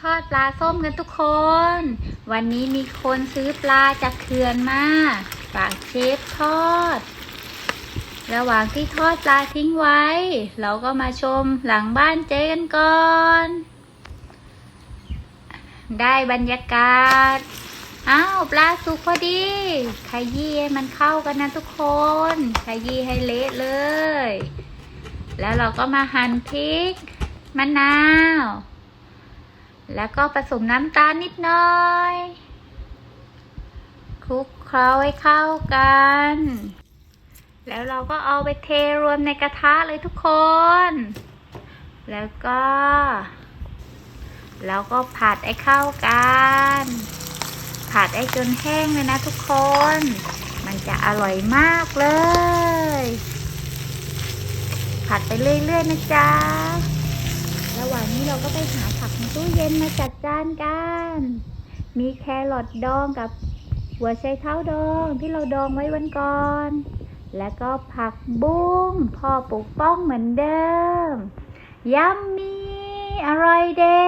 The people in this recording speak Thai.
ทอดปลาส้มกันทุกคน วันนี้มีคนซื้อปลาจากเขื่อนมาฝากเชฟทอด ระหว่างที่ทอดปลาทิ้งไว้ เราก็มาชมหลังบ้านเจ๊กันก่อน ได้บรรยากาศ อ้าวปลาสุกพอดี ขยี้ให้มันเข้ากันนะทุกคน ขยี้ให้เละเลย แล้วเราก็มาหั่นพริกมะนาว แล้วก็ผสมน้ำตาลนิดหน่อยคลุกเคล้าให้เข้ากัน แล้วเราก็เอาไปเทรวมในกระทะเลยทุกคน แล้วก็ แล้วก็ผัดให้เข้ากัน ผัดให้จนแห้งเลยนะทุกคน มันจะอร่อยมากเลย ผัดไปเรื่อยๆนะจ๊ะ ระหว่างนี้เราก็ไปหาผักในตู้เย็นมาจัดจานกัน มีแครอทดองกับหัวไชเท้าดองที่เราดองไว้วันก่อน แล้วก็ผักบุ้งพ่อปลูกป้องเหมือนเดิม ยัมมีอร่อยเด็ด